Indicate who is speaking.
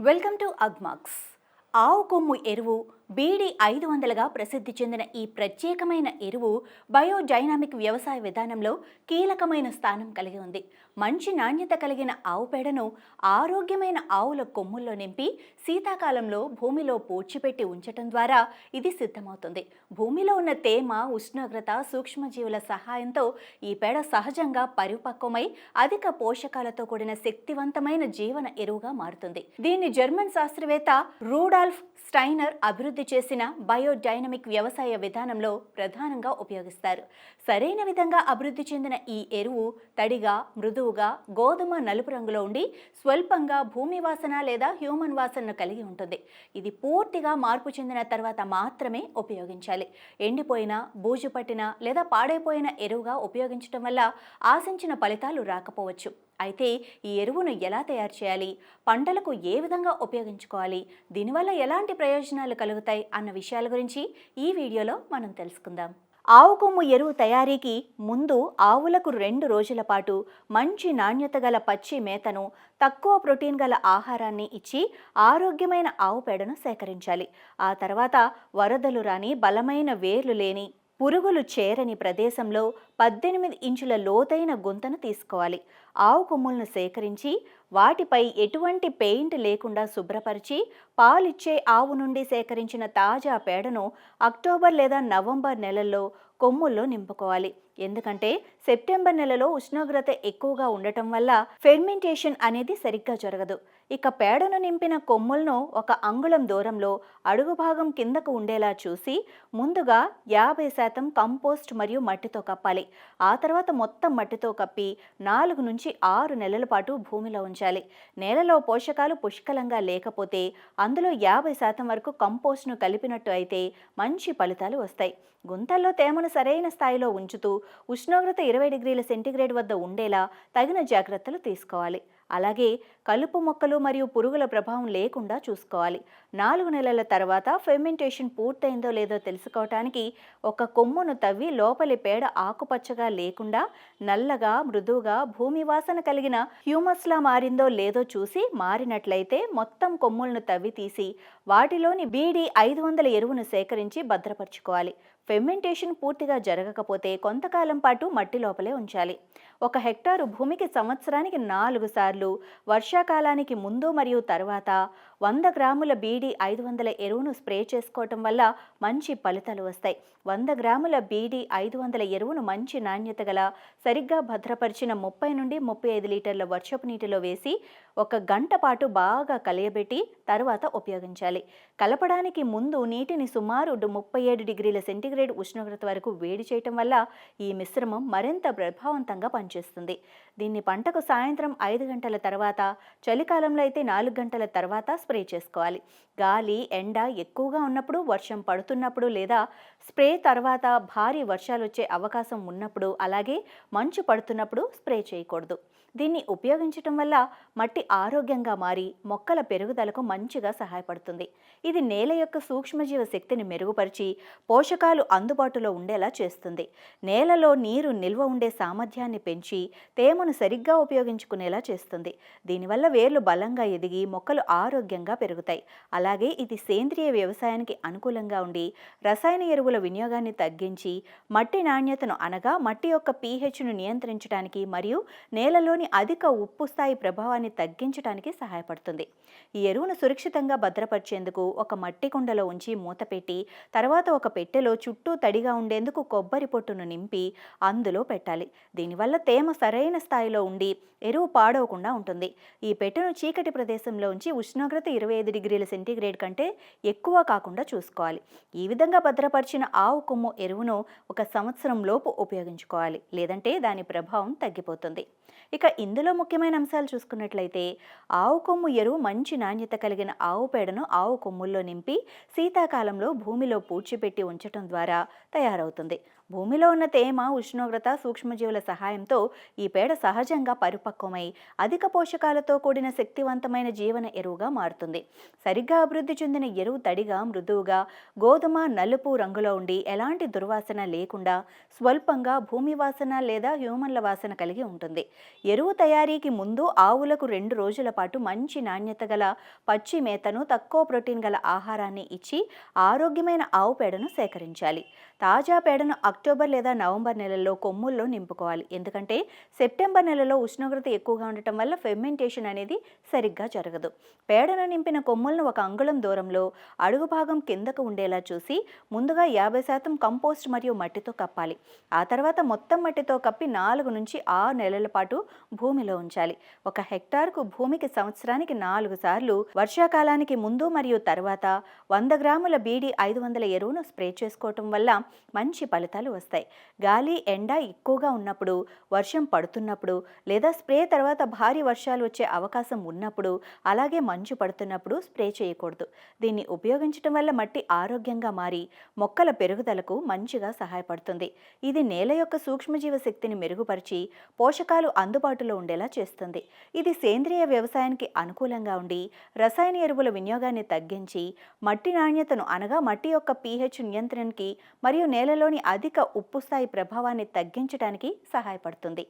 Speaker 1: Welcome to Agmax. ఆవు కొమ్ము ఎరువు బీడీ ఐదు వందలుగా ప్రసిద్ధి చెందిన ఈ ప్రత్యేకమైన ఎరువు బయోడైనామిక్ వ్యవసాయ విధానంలో కీలకమైన స్థానం కలిగి ఉంది. మంచి నాణ్యత కలిగిన ఆవు పేడను ఆరోగ్యమైన ఆవుల కొమ్ముల్లో నింపి శీతాకాలంలో భూమిలో పూడ్చిపెట్టి ఉంచటం ద్వారా ఇది సిద్ధమవుతుంది. భూమిలో ఉన్న తేమ ఉష్ణోగ్రత సూక్ష్మజీవుల సహాయంతో ఈ పేడ సహజంగా పరిపక్వమై అధిక పోషకాలతో కూడిన శక్తివంతమైన జీవన ఎరువుగా మారుతుంది. దీన్ని జర్మన్ శాస్త్రవేత్త రూడాల్ఫ్ స్టైనర్ అభివృద్ధి అభివృద్ధి చేసిన బయోడైనమిక్ వ్యవసాయ విధానంలో ప్రధానంగా ఉపయోగిస్తారు. సరైన విధంగా అభివృద్ధి చెందిన ఈ ఎరువు తడిగా మృదువుగా గోధుమ నలుపు రంగులో ఉండి స్వల్పంగా భూమి వాసన లేదా హ్యూమన్ వాసనను కలిగి ఉంటుంది. ఇది పూర్తిగా మార్పు చెందిన తర్వాత మాత్రమే ఉపయోగించాలి. ఎండిపోయిన బూజు పట్టిన లేదా పాడైపోయిన ఎరువుగా ఉపయోగించడం వల్ల ఆశించిన ఫలితాలు రాకపోవచ్చు. అయితే ఈ ఎరువును ఎలా తయారు చేయాలి? పంటలకు ఏ విధంగా ఉపయోగించుకోవాలి? దీనివల్ల ఎలాంటి ప్రయోజనాలు కలుగుతాయి? అన్న విషయాల గురించి ఈ వీడియోలో మనం తెలుసుకుందాం. ఆవు కొమ్ము ఎరువు తయారీకి ముందు ఆవులకు రెండు రోజుల పాటు మంచి నాణ్యత గల పచ్చి మేతను తక్కువ ప్రోటీన్ గల ఆహారాన్ని ఇచ్చి ఆరోగ్యమైన ఆవు పేడను సేకరించాలి. ఆ తర్వాత వరదలు రాని బలమైన వేర్లు లేని పురుగులు చేరని ప్రదేశంలో పద్దెనిమిది ఇంచుల లోతైన గుంతను తీసుకోవాలి. ఆవు కొమ్ములను సేకరించి వాటిపై ఎటువంటి పెయింట్ లేకుండా శుభ్రపరిచి పాలిచ్చే ఆవు నుండి సేకరించిన తాజా పేడను అక్టోబర్ లేదా నవంబర్ నెలల్లో కొమ్ముల్లో నింపుకోవాలి. ఎందుకంటే సెప్టెంబర్ నెలలో ఉష్ణోగ్రత ఎక్కువగా ఉండటం వల్ల ఫెర్మెంటేషన్ అనేది సరిగ్గా జరగదు. ఇక పేడను నింపిన కొమ్ములను ఒక అంగుళం దూరంలో అడుగు భాగం కిందకు ఉండేలా చూసి ముందుగా యాభై శాతం కంపోస్ట్ మరియు మట్టితో కప్పాలి. ఆ తర్వాత మొత్తం మట్టితో కప్పి నాలుగు నుంచి ఆరు నెలల పాటు భూమిలో ఉంచాలి. నేలలో పోషకాలు పుష్కలంగా లేకపోతే అందులో యాభై శాతం వరకు కంపోస్ట్ను కలిపినట్టు అయితే మంచి ఫలితాలు వస్తాయి. గుంతల్లో తేమను సరైన స్థాయిలో ఉంచుతూ ఉష్ణోగ్రత ఇరవై డిగ్రీల సెంటీగ్రేడ్ వద్ద ఉండేలా తగిన జాగ్రత్తలు తీసుకోవాలి. అలాగే కలుపు మొక్కలు మరియు పురుగుల ప్రభావం లేకుండా చూసుకోవాలి. నాలుగు నెలల తర్వాత ఫెర్మెంటేషన్ పూర్తయిందో లేదో తెలుసుకోవటానికి ఒక కొమ్మును తవ్వి లోపలి పేడ ఆకుపచ్చగా లేకుండా నల్లగా మృదువుగా భూమి వాసన కలిగిన హ్యూమస్లా మారిందో లేదో చూసి మారినట్లయితే మొత్తం కొమ్ములను తవ్వి తీసి వాటిలోని బీడీ ఐదు వందల ఎరువును సేకరించి భద్రపరచుకోవాలి. ఫెర్మెంటేషన్ పూర్తిగా జరగకపోతే కొంతకాలం పాటు మట్టి లోపలే ఉంచాలి. ఒక హెక్టారు భూమికి సంవత్సరానికి నాలుగు సార్లు వర్షాకాలానికి ముందు మరియు తర్వాత వంద గ్రాముల బీడీ ఐదు వందల ఎరువును స్ప్రే చేసుకోవటం వల్ల మంచి ఫలితాలు వస్తాయి. వంద గ్రాముల బీడీ ఐదు వందల ఎరువును మంచి నాణ్యత గల సరిగ్గా భద్రపరిచిన ముప్పై నుండి ముప్పై ఐదు లీటర్ల వర్షపు నీటిలో వేసి ఒక గంట పాటు బాగా కలియబెట్టి తర్వాత ఉపయోగించాలి. కలపడానికి ముందు నీటిని సుమారు ముప్పై ఏడు డిగ్రీల సెంటీగ్రేడ్ ఉష్ణోగ్రత వరకు వేడి చేయటం వల్ల ఈ మిశ్రమం మరింత ప్రభావవంతంగా పనిచేస్తుంది. దీన్ని పంటకు సాయంత్రం ఐదు గంటల తర్వాత చలికాలంలో అయితే నాలుగు గంటల తర్వాత స్ప్రే చేసుకోవాలి. గాలి ఎండ ఎక్కువగా ఉన్నప్పుడు వర్షం పడుతున్నప్పుడు లేదా స్ప్రే తర్వాత భారీ వర్షాలు వచ్చే అవకాశం ఉన్నప్పుడు అలాగే మంచు పడుతున్నప్పుడు స్ప్రే చేయకూడదు. దీన్ని ఉపయోగించటం వల్ల మట్టి ఆరోగ్యంగా మారి మొక్కల పెరుగుదలకు మంచిగా సహాయపడుతుంది. ఇది నేల యొక్క సూక్ష్మజీవ శక్తిని మెరుగుపరిచి పోషకాలు అందుబాటులో ఉండేలా చేస్తుంది. నేలలో నీరు నిల్వ ఉండే సామర్థ్యాన్ని పెంచి తేమను సరిగ్గా ఉపయోగించుకునేలా చేస్తుంది. దీనివల్ల వేర్లు బలంగా ఎదిగి మొక్కలు ఆరోగ్యంగా పెరుగుతాయి. అలాగే ఇది సేంద్రియ వ్యవసాయానికి అనుకూలంగా ఉండి రసాయన ఎరువుల వినియోగాన్ని తగ్గించి మట్టి నాణ్యతను అనగా మట్టి యొక్క పీహెచ్ను నియంత్రించడానికి మరియు నేలలోని అధిక ఉప్పు స్థాయి ప్రభావాన్ని తగ్గించడానికి సహాయపడుతుంది. ఈ ఎరువును సురక్షితంగా భద్రపరిచేందుకు ఒక మట్టి కుండలో ఉంచి మూత పెట్టి తర్వాత ఒక పెట్టెలో చుట్టూ తడిగా ఉండేందుకు కొబ్బరి పొట్టును నింపి అందులో పెట్టాలి. దీనివల్ల తేమ సరైన స్థాయిలో ఉండి ఎరువు పాడవకుండా ఉంటుంది. ఈ పెట్టెను చీకటి ప్రదేశంలో ఉంచి ఉష్ణోగ్రత ఇరవై ఐదు డిగ్రీల సెంటీగ్రేడ్ కంటే ఎక్కువ కాకుండా చూసుకోవాలి. ఈ విధంగా భద్రపరిచిన ఆవు కొమ్ము ఎరువును ఒక సంవత్సరం లోపు ఉపయోగించుకోవాలి. లేదంటే దాని ప్రభావం తగ్గిపోతుంది. ఇక ఇందులో ముఖ్యమైన అంశాలు చూసుకున్నట్లయితే ఆవు కొమ్ము ఎరువు మంచి నాణ్యత కలిగిన ఆవు పేడను ఆవు కొమ్ముల్లో నింపి శీతాకాలంలో భూమిలో పూడ్చిపెట్టి ఉంచటం ద్వారా తయారవుతుంది. భూమిలో ఉన్న తేమ ఉష్ణోగ్రత సూక్ష్మజీవుల సహాయంతో ఈ పేడ సహజంగా పరిపక్వమై అధిక పోషకాలతో కూడిన శక్తివంతమైన జీవన ఎరువుగా మారుతుంది. సరిగ్గా అభివృద్ధి చెందిన ఎరువు తడిగా మృదువుగా గోధుమ నలుపు రంగులో ఉండి ఎలాంటి దుర్వాసన లేకుండా స్వల్పంగా భూమి వాసన లేదా హ్యూమన్ల వాసన కలిగి ఉంటుంది. ఎరువు తయారీకి ముందు ఆవులకు రెండు రోజుల పాటు మంచి నాణ్యత గల పచ్చి మేతను తక్కువ ప్రోటీన్ గల ఆహారాన్ని ఇచ్చి ఆరోగ్యమైన ఆవు పేడను సేకరించాలి. తాజా పేడను అక్టోబర్ లేదా నవంబర్ నెలల్లో కొమ్ముల్లో నింపుకోవాలి. ఎందుకంటే సెప్టెంబర్ నెలలో ఉష్ణోగ్రత ఎక్కువగా ఉండటం వల్ల ఫెర్మెంటేషన్ అనేది సరిగ్గా జరగదు. పేడను నింపిన కొమ్ములను ఒక అంగుళం దూరంలో అడుగు భాగం కిందకు ఉండేలా చూసి ముందుగా యాభై శాతం కంపోస్ట్ మరియు మట్టితో కప్పాలి. ఆ తర్వాత మొత్తం మట్టితో కప్పి నాలుగు నుంచి ఆరు నెలల పాటు భూమిలో ఉంచాలి. ఒక హెక్టార్కు భూమికి సంవత్సరానికి నాలుగు సార్లు వర్షాకాలానికి ముందు మరియు తర్వాత వంద గ్రాముల బీడి ఐదు వందల ఎరువును స్ప్రే చేసుకోవటం వల్ల మంచి ఫలితాలు వస్తాయి. గాలి ఎండ ఎక్కువగా ఉన్నప్పుడు వర్షం పడుతున్నప్పుడు లేదా స్ప్రే తర్వాత భారీ వర్షాలు వచ్చే అవకాశం ఉన్నప్పుడు అలాగే మంచు పడుతున్నప్పుడు స్ప్రే చేయకూడదు. దీన్ని ఉపయోగించడం వల్ల మట్టి ఆరోగ్యంగా మారి మొక్కల పెరుగుదలకు మంచిగా సహాయపడుతుంది. ఇది నేల యొక్క సూక్ష్మజీవ శక్తిని మెరుగుపరిచి పోషకాలు అందుబాటులో ఉండేలా చేస్తుంది. ఇది సేంద్రియ వ్యవసాయానికి అనుకూలంగా ఉండి రసాయన ఎరువుల వినియోగాన్ని తగ్గించి మట్టి నాణ్యతను అనగా మట్టి యొక్క పీహెచ్ నియంత్రణకి మరియు నేలలోని అధిక అధిక ఉప్పు స్థాయి ప్రభావాన్ని తగ్గించడానికి సహాయపడుతుంది.